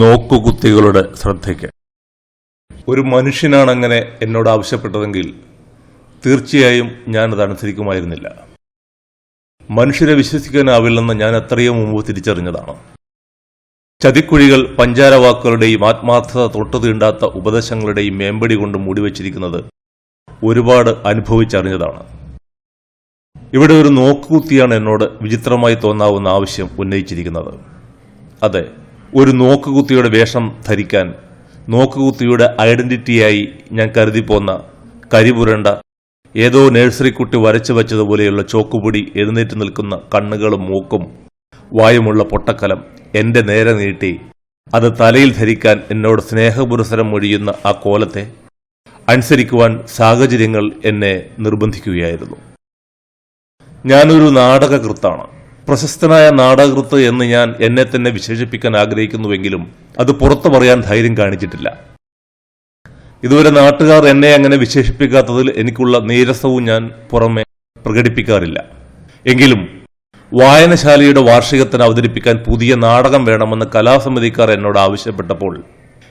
നോക്കുകുത്തികളുടെ ശ്രദ്ധയ്ക്ക്. ഒരു മനുഷ്യനാണ് അങ്ങനെ എന്നോട് ആവശ്യപ്പെട്ടതെങ്കിൽ തീർച്ചയായും ഞാനത് അനുസരിക്കുമായിരുന്നില്ല. മനുഷ്യരെ വിശ്വസിക്കാനാവില്ലെന്ന് ഞാൻ എത്രയും മുമ്പ് തിരിച്ചറിഞ്ഞതാണ്. ചതിക്കുഴികൾ പഞ്ചാരവാക്കുകളുടെയും ആത്മാർത്ഥത തൊട്ടു തീണ്ടാത്ത ഉപദേശങ്ങളുടെയും മേമ്പടി കൊണ്ട് മൂടിവെച്ചിരിക്കുന്നത് ഒരുപാട് അനുഭവിച്ചറിഞ്ഞതാണ്. ഇവിടെ ഒരു നോക്കുകുത്തിയാണ് എന്നോട് വിചിത്രമായി തോന്നാവുന്ന ആവശ്യം ഉന്നയിച്ചിരിക്കുന്നത്. അതെ ഒരു നോക്കുകുത്തിയുടെ വേഷം ധരിക്കാൻ നോക്കുകുത്തിയുടെ ഐഡന്റിറ്റിയായി ഞാൻ കരുതിപ്പോന്ന കരിപുരണ്ട ഏതോ നഴ്സറി കുട്ടി വരച്ചു വച്ചതുപോലെയുള്ള ചോക്കുപൊടി എഴുന്നേറ്റ് നിൽക്കുന്ന കണ്ണുകളും മൂക്കും വായുമുള്ള പൊട്ടക്കലം എന്റെ നേരെ നീട്ടി. അത് തലയിൽ ധരിക്കാൻ എന്നോട് സ്നേഹപുരസരം മൊഴിയുന്ന ആ കോലത്തെ അനുസരിക്കുവാൻ സാഹചര്യങ്ങൾ എന്നെ നിർബന്ധിക്കുകയായിരുന്നു. ഞാനൊരു നാടകകൃത്താണ്. പ്രശസ്തനായ നാടകൃത്ത് എന്ന് ഞാൻ എന്നെ തന്നെ വിശേഷിപ്പിക്കാൻ ആഗ്രഹിക്കുന്നുവെങ്കിലും അത് പുറത്തു പറയാൻ ധൈര്യം കാണിച്ചിട്ടില്ല. ഇതുവരെ നാട്ടുകാർ എന്നെ അങ്ങനെ വിശേഷിപ്പിക്കാത്തതിൽ എനിക്കുള്ള നീരസവും ഞാൻ പുറമെ പ്രകടിപ്പിക്കാറില്ല. എങ്കിലും വായനശാലയുടെ വാർഷികത്തിന് അവതരിപ്പിക്കാൻ പുതിയ നാടകം വേണമെന്ന് കലാസമിതിക്കാർ എന്നോട് ആവശ്യപ്പെട്ടപ്പോൾ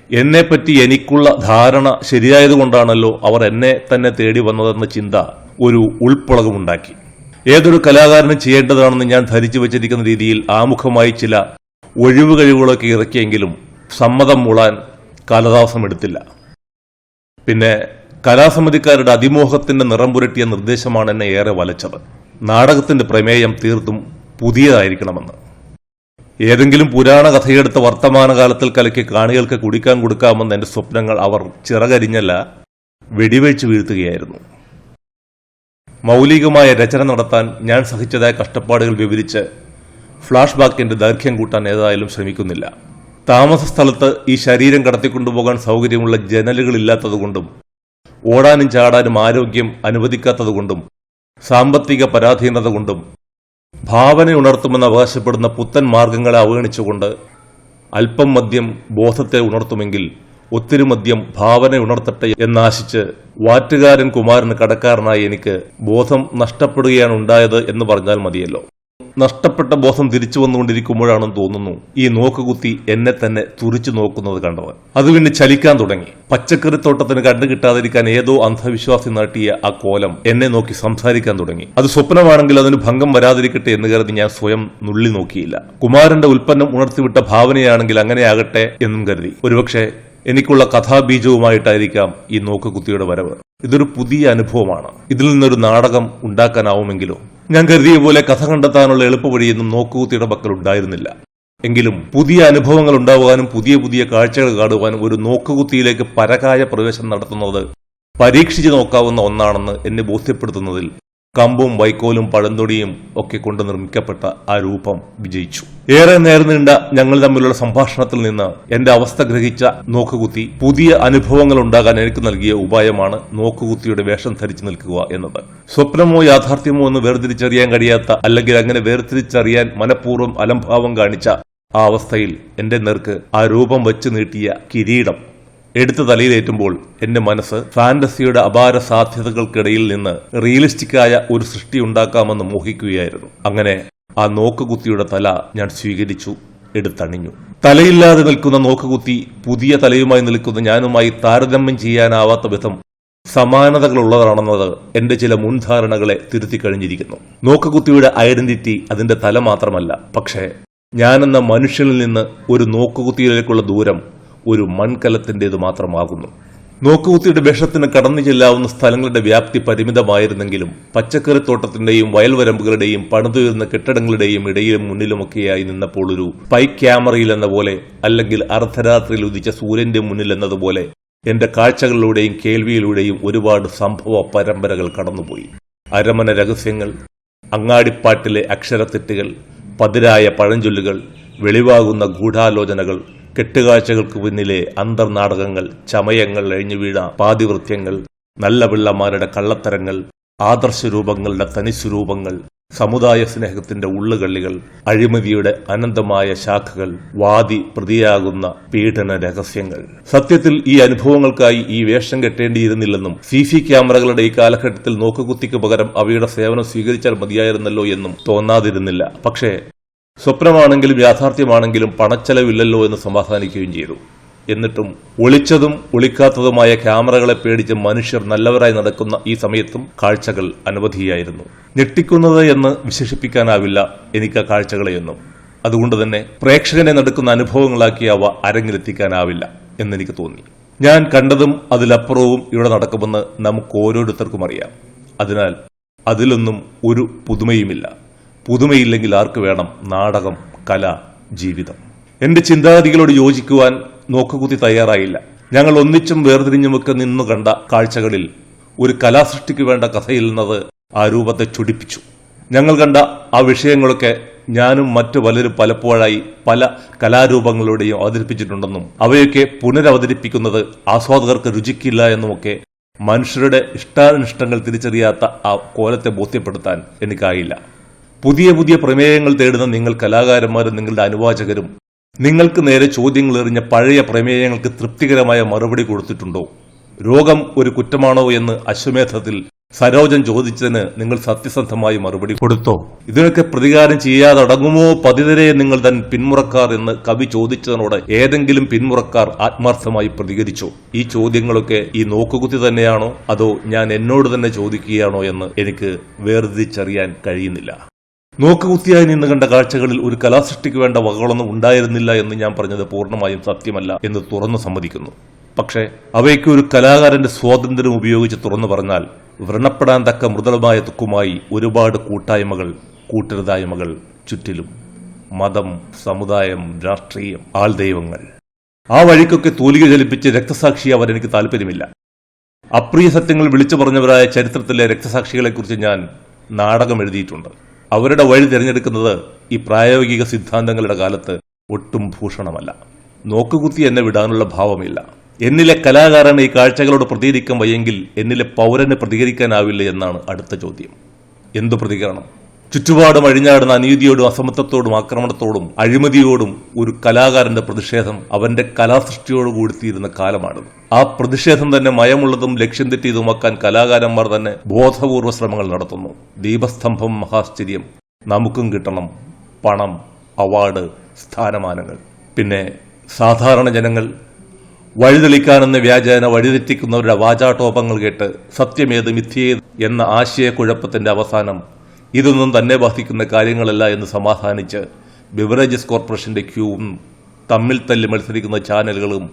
എന്നെപ്പറ്റി എനിക്കുള്ള ധാരണ ശരിയായതുകൊണ്ടാണല്ലോ അവർ എന്നെ തന്നെ തേടി വന്നതെന്ന ചിന്ത ഒരു ഉൾപ്പുളകമുണ്ടാക്കി. ഏതൊരു കലാകാരനും ചെയ്യേണ്ടതാണെന്ന് ഞാൻ ധരിച്ചു വച്ചിരിക്കുന്ന രീതിയിൽ ആമുഖമായി ചില ഒഴിവ് കഴിവുകളൊക്കെ ഇറക്കിയെങ്കിലും സമ്മതം മൂളാൻ കാലതാമസം എടുത്തില്ല. പിന്നെ കലാസമിതിക്കാരുടെ അതിമോഹത്തിന്റെ നിറം പുരട്ടിയ നിർദ്ദേശമാണ് എന്നെ ഏറെ വലച്ചത്. നാടകത്തിന്റെ പ്രമേയം തീർത്തും പുതിയതായിരിക്കണമെന്ന്. ഏതെങ്കിലും പുരാണ കഥയെടുത്ത വർത്തമാനകാലത്തിൽ കലക്കി കാണികൾക്ക് കുടിക്കാൻ കൊടുക്കാമെന്ന എന്റെ സ്വപ്നങ്ങൾ അവർ ചിറകരിഞ്ഞല്ല വെടിവെച്ച് വീഴ്ത്തുകയായിരുന്നു. മൗലികമായ രചന നടത്താൻ ഞാൻ സഹിച്ചതായ കഷ്ടപ്പാടുകൾ വിവരിച്ച് ഫ്ലാഷ് ബാക്കിന്റെ ദൈർഘ്യം കൂട്ടാൻ ഏതായാലും ശ്രമിക്കുന്നില്ല. താമസ സ്ഥലത്ത് ഈ ശരീരം കടത്തിക്കൊണ്ടുപോകാൻ സൗകര്യമുള്ള ജനലുകളില്ലാത്തതുകൊണ്ടും ഓടാനും ചാടാനും ആരോഗ്യം അനുവദിക്കാത്തതുകൊണ്ടും സാമ്പത്തിക പരാധീനത കൊണ്ടും ഭാവന ഉണർത്തുമെന്ന് അവകാശപ്പെടുന്ന പുത്തൻ മാർഗങ്ങളെ അവഗണിച്ചുകൊണ്ട് അല്പം മദ്യം ബോധത്തെ ഉണർത്തുമെങ്കിൽ ഒത്തിരി മദ്യം ഭാവന ഉണർത്തട്ടെ എന്നാശിച്ച് വാറ്റുകാരൻ കുമാരന് കടക്കാരനായി എനിക്ക് ബോധം നഷ്ടപ്പെടുകയാണ് ഉണ്ടായത് എന്ന് പറഞ്ഞാൽ മതിയല്ലോ. നഷ്ടപ്പെട്ട ബോധം തിരിച്ചു വന്നുകൊണ്ടിരിക്കുമ്പോഴാണെന്ന് തോന്നുന്നു ഈ നോക്കുകുത്തി എന്നെ തന്നെ തുറിച്ചു നോക്കുന്നത് കണ്ടത് അത് പിന്നെ ചലിക്കാൻ തുടങ്ങി. പച്ചക്കറിത്തോട്ടത്തിന് കണ്ടു കിട്ടാതിരിക്കാൻ ഏതോ അന്ധവിശ്വാസി നാട്ടിയ ആ കോലം എന്നെ നോക്കി സംസാരിക്കാൻ തുടങ്ങി. അത് സ്വപ്നമാണെങ്കിൽ അതിന് ഭംഗം വരാതിരിക്കട്ടെ എന്ന് കരുതി ഞാൻ സ്വയം നുള്ളി നോക്കിയില്ല. കുമാരന്റെ ഉൽപ്പന്നം ഉണർത്തിവിട്ട ഭാവനയാണെങ്കിൽ അങ്ങനെയാകട്ടെ എന്നും കരുതി. ഒരുപക്ഷെ എനിക്കുള്ള കഥാബീജവുമായിട്ടായിരിക്കാം ഈ നോക്കുകുത്തിയുടെ വരവ്. ഇതൊരു പുതിയ അനുഭവമാണ്. ഇതിൽ നിന്നൊരു നാടകം ഉണ്ടാക്കാനാവുമെങ്കിലോ ഞാൻ കരുതിയ പോലെ കഥ കണ്ടെത്താനുള്ള എളുപ്പവഴിയൊന്നും നോക്കുകുത്തിയുടെ പക്കൽ ഉണ്ടായിരുന്നില്ല. എങ്കിലും പുതിയ അനുഭവങ്ങൾ ഉണ്ടാവാനും പുതിയ പുതിയ കാഴ്ചകൾ കാണുവാനും ഒരു നോക്കുകുത്തിയിലേക്ക് പരകായ പ്രവേശനം നടത്തുന്നത് പരീക്ഷിച്ചു നോക്കാവുന്ന ഒന്നാണെന്ന് എന്നെ ബോധ്യപ്പെടുത്തുന്നതിൽ കമ്പും വൈക്കോലും പഴന്തൊടിയും ഒക്കെ കൊണ്ട് നിർമ്മിക്കപ്പെട്ട ആ രൂപം വിജയിച്ചു. ഏറെ നേരം നീണ്ട ഞങ്ങൾ തമ്മിലുള്ള സംഭാഷണത്തിൽ നിന്ന് എന്റെ അവസ്ഥ ഗ്രഹിച്ച നോക്കുകുത്തി പുതിയ അനുഭവങ്ങൾ ഉണ്ടാകാൻ എനിക്ക് നൽകിയ ഉപായമാണ് നോക്കുകുത്തിയുടെ വേഷം ധരിച്ചു നിൽക്കുക എന്നത്. സ്വപ്നമോ യാഥാർത്ഥ്യമോ എന്ന് വേർതിരിച്ചറിയാൻ കഴിയാത്ത അല്ലെങ്കിൽ അങ്ങനെ വേർതിരിച്ചറിയാൻ മനഃപൂർവം അലംഭാവം കാണിച്ച ആ അവസ്ഥയിൽ എന്റെ നേർക്ക് ആ രൂപം വെച്ച് നീട്ടിയ കിരീടം എടുത്ത് തലയിലേറ്റുമ്പോൾ എന്റെ മനസ്സ് ഫാന്റസിയുടെ അപാര സാധ്യതകൾക്കിടയിൽ നിന്ന് റിയലിസ്റ്റിക്കായ ഒരു സൃഷ്ടി ഉണ്ടാക്കാമെന്ന് മോഹിക്കുകയായിരുന്നു. അങ്ങനെ ആ നോക്കുകുത്തിയുടെ തല ഞാൻ സ്വീകരിച്ചു എടുത്തണിഞ്ഞു. തലയില്ലാതെ നിൽക്കുന്ന നോക്കുകുത്തി പുതിയ തലയുമായി നിൽക്കുന്ന ഞാനുമായി താരതമ്യം ചെയ്യാനാവാത്ത വിധം സമാനതകളുള്ളതാണെന്നത് എന്റെ ചില മുൻധാരണകളെ തിരുത്തി കഴിഞ്ഞിരിക്കുന്നു നോക്കുകുത്തിയുടെ ഐഡന്റിറ്റി അതിന്റെ തല മാത്രമല്ല. പക്ഷേ ഞാനെന്ന മനുഷ്യനിൽ നിന്ന് ഒരു നോക്കുകുത്തിയിലേക്കുള്ള ദൂരം ഒരു മൺകലത്തിന്റെത് മാത്രമാകുന്നു. നോക്കുകുത്തിയുടെ വേഷത്തിന് കടന്നു ചെല്ലാവുന്ന സ്ഥലങ്ങളുടെ വ്യാപ്തി പരിമിതമായിരുന്നെങ്കിലും പച്ചക്കറിത്തോട്ടത്തിന്റെയും വയൽവരമ്പുകളുടെയും പണിതുയർന്ന കെട്ടിടങ്ങളുടെയും ഇടയിലും മുന്നിലുമൊക്കെയായി നിന്നപ്പോൾ ഒരു പൈ ക്യാമറയിൽ എന്ന പോലെ അല്ലെങ്കിൽ അർദ്ധരാത്രിയിൽ ഉദിച്ച സൂര്യന്റെ മുന്നിൽ എന്നതുപോലെ എന്റെ കാഴ്ചകളിലൂടെയും കേൾവിയിലൂടെയും ഒരുപാട് സംഭവ പരമ്പരകൾ കടന്നുപോയി. അരമന രഹസ്യങ്ങൾ അങ്ങാടിപ്പാട്ടിലെ അക്ഷരത്തെറ്റുകൾ പതിരായ പഴഞ്ചൊല്ലുകൾ വെളിവാകുന്ന ഗൂഢാലോചനകൾ കെട്ടുകാഴ്ചകൾക്ക് പിന്നിലെ അന്തർനാടകങ്ങൾ ചമയങ്ങൾ എഴിഞ്ഞു വീണ പാതിവൃത്യങ്ങൾ നല്ല പിള്ളമാരുടെ കള്ളത്തരങ്ങൾ ആദർശരൂപങ്ങളുടെ തനിസ്വരൂപങ്ങൾ സമുദായ സ്നേഹത്തിന്റെ ഉള്ളുകള്ളികൾ അഴിമതിയുടെ അനന്തമായ ശാഖകൾ വാദി പ്രതിയാകുന്ന പീഡന രഹസ്യങ്ങൾ. സത്യത്തിൽ ഈ അനുഭവങ്ങൾക്കായി ഈ വേഷം കെട്ടേണ്ടിയിരുന്നില്ലെന്നും സി സി ക്യാമറകളുടെ ഈ കാലഘട്ടത്തിൽ നോക്കുകുത്തിക്ക് പകരം അവയുടെ സേവനം സ്വീകരിച്ചാൽ മതിയായിരുന്നല്ലോ എന്നും തോന്നാതിരുന്നില്ല. പക്ഷേ സ്വപ്നമാണെങ്കിലും യാഥാർത്ഥ്യമാണെങ്കിലും പണച്ചെലവില്ലല്ലോ എന്ന് സമാധാനിക്കുകയും ചെയ്തു. എന്നിട്ടും ഒളിച്ചതും ഒളിക്കാത്തതുമായ ക്യാമറകളെ പേടിച്ച് മനുഷ്യർ നല്ലവരായി നടക്കുന്ന ഈ സമയത്തും കാഴ്ചകൾ അനവധിയായിരുന്നു. ഞെട്ടിക്കുന്നത് എന്ന് വിശേഷിപ്പിക്കാനാവില്ല എനിക്ക് ആ കാഴ്ചകളെയൊന്നും. അതുകൊണ്ട് തന്നെ പ്രേക്ഷകനെ നടക്കുന്ന അനുഭവങ്ങളാക്കി അവ അരങ്ങിലെത്തിക്കാനാവില്ല എന്നെനിക്ക് തോന്നി. ഞാൻ കണ്ടതും അതിലപ്പുറവും ഇവിടെ നടക്കുമെന്ന് നമുക്ക് ഓരോരുത്തർക്കും അറിയാം. അതിനാൽ അതിലൊന്നും ഒരു പുതുമയുമില്ല. പുതുമയില്ലെങ്കിൽ ആർക്ക് വേണം? നാടകം കല ജീവിതം. എന്റെ ചിന്താഗതികളോട് യോജിക്കുവാൻ നോക്കുകുത്തി തയ്യാറായില്ല. ഞങ്ങൾ ഒന്നിച്ചും വേർതിരിഞ്ഞുമൊക്കെ നിന്നു കണ്ട കാഴ്ചകളിൽ ഒരു കലാസൃഷ്ടിക്ക് വേണ്ട കഥയില്ലെന്നത് ആ രൂപത്തെ ചുടിപ്പിച്ചു. ഞങ്ങൾ കണ്ട ആ വിഷയങ്ങളൊക്കെ ഞാനും മറ്റു പലരും പലപ്പോഴായി പല കലാരൂപങ്ങളുടെയും അവതരിപ്പിച്ചിട്ടുണ്ടെന്നും അവയൊക്കെ പുനരവതരിപ്പിക്കുന്നത് ആസ്വാദകർക്ക് രുചിക്കില്ല എന്നുമൊക്കെ മനുഷ്യരുടെ ഇഷ്ടാനിഷ്ടങ്ങൾ തിരിച്ചറിയാത്ത ആ കോലത്തെ ബോധ്യപ്പെടുത്താൻ എനിക്കായില്ല. പുതിയ പുതിയ പ്രമേയങ്ങൾ തേടുന്ന നിങ്ങൾ കലാകാരന്മാരും നിങ്ങളുടെ അനുവാചകരും നിങ്ങൾക്ക് നേരെ ചോദ്യങ്ങൾ എറിഞ്ഞ പഴയ പ്രമേയങ്ങൾക്ക് തൃപ്തികരമായ മറുപടി കൊടുത്തിട്ടുണ്ടോ? രോഗം ഒരു കുറ്റമാണോ എന്ന് അശ്വമേധത്തിൽ സരോജൻ ചോദിച്ചതിന് നിങ്ങൾ സത്യസന്ധമായി മറുപടി കൊടുത്തോ? ഇതിനൊക്കെ പ്രതികാരം ചെയ്യാതടങ്ങുമോ? പതിതരെ നിങ്ങൾ തൻ പിന്മുറക്കാർ എന്ന് കവി ചോദിച്ചതിനോട് ഏതെങ്കിലും പിന്മുറക്കാർ ആത്മാർത്ഥമായി പ്രതികരിച്ചോ? ഈ ചോദ്യങ്ങളൊക്കെ ഈ നോക്കുകുത്തി തന്നെയാണോ? അതോ ഞാൻ എന്നോട് തന്നെ ചോദിക്കുകയാണോ എന്ന് എനിക്ക് വേർതിരിച്ചറിയാൻ കഴിയുന്നില്ല. നോക്കുകുത്തിയായി നിന്ന് കണ്ട കാഴ്ചകളിൽ ഒരു കലാസൃഷ്ടിക്ക് വേണ്ട വകകളൊന്നും ഉണ്ടായിരുന്നില്ല എന്ന് ഞാൻ പറഞ്ഞത് പൂർണമായും സത്യമല്ല എന്ന് തുറന്നു സമ്മതിക്കുന്നു. പക്ഷേ അവയ്ക്ക് ഒരു കലാകാരന്റെ സ്വാതന്ത്ര്യം ഉപയോഗിച്ച് തുറന്നു പറഞ്ഞാൽ വ്രണപ്പെടാൻ തക്ക മൃദുലമായ തുക്കുമായി ഒരുപാട് കൂട്ടായ്മകൾ കൂട്ടരുതായ്മകൾ ചുറ്റിലും. മതം സമുദായം രാഷ്ട്രീയം ആൾദൈവങ്ങൾ. ആ വഴിക്കൊക്കെ തൂലിക ചലിപ്പിച്ച് രക്തസാക്ഷിയാവാൻ എനിക്ക് താല്പര്യമില്ല അപ്രിയ സത്യങ്ങൾ വിളിച്ചു പറഞ്ഞവരായ ചരിത്രത്തിലെ രക്തസാക്ഷികളെക്കുറിച്ച് ഞാൻ നാടകം എഴുതിയിട്ടുണ്ട്. അവരുടെ വഴി തിരഞ്ഞെടുക്കുന്നത് ഈ പ്രായോഗിക സിദ്ധാന്തങ്ങളുടെ കാലത്ത് ഒട്ടും ഭൂഷണമല്ല. നോക്കുകുത്തി എന്നെ വിടാനുള്ള ഭാവമില്ല. എന്നിലെ കലാകാരൻ ഈ കാഴ്ചകളോട് പ്രതികരിക്കാൻ വയ്യെങ്കിൽ എന്നിലെ പൗരന് പ്രതികരിക്കാനാവില്ല എന്നാണ് അടുത്ത ചോദ്യം. എന്തു പ്രതികരണം? ചുറ്റുപാടും അഴിഞ്ഞാടുന്ന അനീതിയോടും അസമത്വത്തോടും ആക്രമണത്തോടും അഴിമതിയോടും ഒരു കലാകാരന്റെ പ്രതിഷേധം അവന്റെ കലാസൃഷ്ടിയോട് കൂടിത്തീരുന്ന കാലമാണിത്. ആ പ്രതിഷേധം തന്നെ മയമുള്ളതും ലക്ഷ്യം തെറ്റിയതുമാക്കാൻ കലാകാരന്മാർ തന്നെ ബോധപൂർവ ശ്രമങ്ങൾ നടത്തുന്നു. ദീപസ്തംഭം മഹാശ്ചര്യം. നമുക്കും കിട്ടണം പണം അവാർഡ് സ്ഥാനമാനങ്ങൾ. പിന്നെ സാധാരണ ജനങ്ങൾ വഴിതെളിക്കാനെന്ന വ്യാജേന വഴിതെറ്റിക്കുന്നവരുടെ വാചാടോപങ്ങൾ കേട്ട് സത്യമേത് മിഥ്യേത് എന്ന ആശയക്കുഴപ്പത്തിന്റെ അവസാനം ഇതൊന്നും തന്നെ ബാധിക്കുന്ന കാര്യങ്ങളല്ല എന്ന് സമാധാനിച്ച് ബിവറേജസ് കോർപ്പറേഷന്റെ ക്യൂവും തമ്മിൽ തല്ലി മത്സരിക്കുന്ന ചാനലുകളും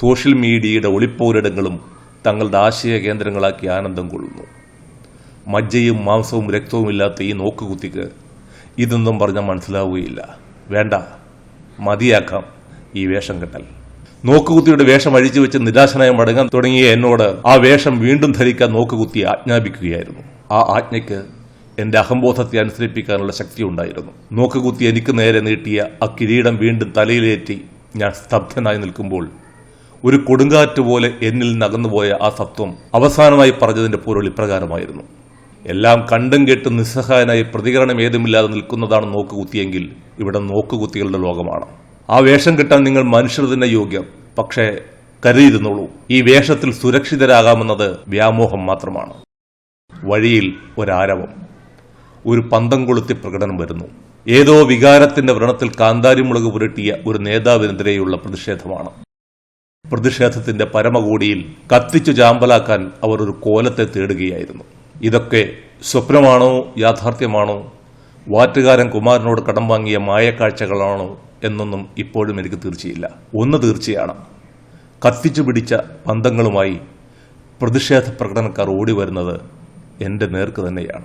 സോഷ്യൽ മീഡിയയുടെ ഒളിപ്പോരിടങ്ങളും തങ്ങളുടെ ആശയ കേന്ദ്രങ്ങളാക്കി ആനന്ദം കൊള്ളുന്നു. മജ്ജയും മാംസവും രക്തവും ഇല്ലാത്ത ഈ നോക്കുകുത്തിക്ക് ഇതൊന്നും പറഞ്ഞാൽ മനസ്സിലാവുകയില്ല. വേണ്ട. മതിയാക്കാം ഈ വേഷം കെട്ടൽ. നോക്കുകുത്തിയുടെ വേഷം അഴിച്ചു വെച്ച് നിരാശനായി മടങ്ങാൻ തുടങ്ങിയ എന്നോട് ആ വേഷം വീണ്ടും ധരിക്കാൻ നോക്കുകുത്തി ആജ്ഞാപിക്കുകയായിരുന്നു. ആ ആജ്ഞയ്ക്ക് എന്റെ അഹംബോധത്തെ അനുസരിപ്പിക്കാനുള്ള ശക്തി ഉണ്ടായിരുന്നു നോക്കുകുത്തി എനിക്ക് നേരെ നീട്ടിയ ആ കിരീടം വീണ്ടും തലയിലേറ്റി ഞാൻ സ്തബ്ധനായി നിൽക്കുമ്പോൾ ഒരു കൊടുങ്കാറ്റ് പോലെ എന്നിൽ നകന്നുപോയ ആ സത്വം അവസാനമായി പറഞ്ഞതിന്റെ പൊരുൾ ഇപ്രകാരമായിരുന്നു. എല്ലാം കണ്ടും കേട്ടും നിസ്സഹായനായി പ്രതികരണം ഏതുമില്ലാതെ നിൽക്കുന്നതാണ് നോക്കുകുത്തിയെങ്കിൽ ഇവിടെ നോക്കുകുത്തികളുടെ ലോകമാണ്. ആ വേഷം കിട്ടാൻ നിങ്ങൾ മനുഷ്യർ തന്നെ യോഗ്യം പക്ഷേ കരുതിയിരുന്നുള്ളൂ ഈ വേഷത്തിൽ സുരക്ഷിതരാകാമെന്നത് വ്യാമോഹം മാത്രമാണ്. വഴിയിൽ ഒരാരവം. ഒരു പന്തം കൊളുത്തി പ്രകടനം വരുന്നു. ഏതോ വികാരത്തിന്റെ വ്രണത്തിൽ കാന്താരിമുളക് പുരട്ടിയ ഒരു നേതാവിനെതിരെയുള്ള പ്രതിഷേധമാണ്. പ്രതിഷേധത്തിന്റെ പരമകോടിയിൽ കത്തിച്ചു ചാമ്പലാക്കാൻ അവർ ഒരു കോലത്തെ തേടുകയായിരുന്നു. ഇതൊക്കെ സ്വപ്നമാണോ യാഥാർത്ഥ്യമാണോ? വാറ്റുകാരൻ കുമാരനോട് കടം വാങ്ങിയ മായക്കാഴ്ചകളാണോ എന്നൊന്നും ഇപ്പോഴും എനിക്ക് തീർച്ചയില്ല. ഒന്ന് തീർച്ചയാണ്. കത്തിച്ചു പിടിച്ച പന്തങ്ങളുമായി പ്രതിഷേധ പ്രകടനക്കാർ ഓടി വരുന്നത് എന്റെ നേർക്ക് തന്നെയാണ്.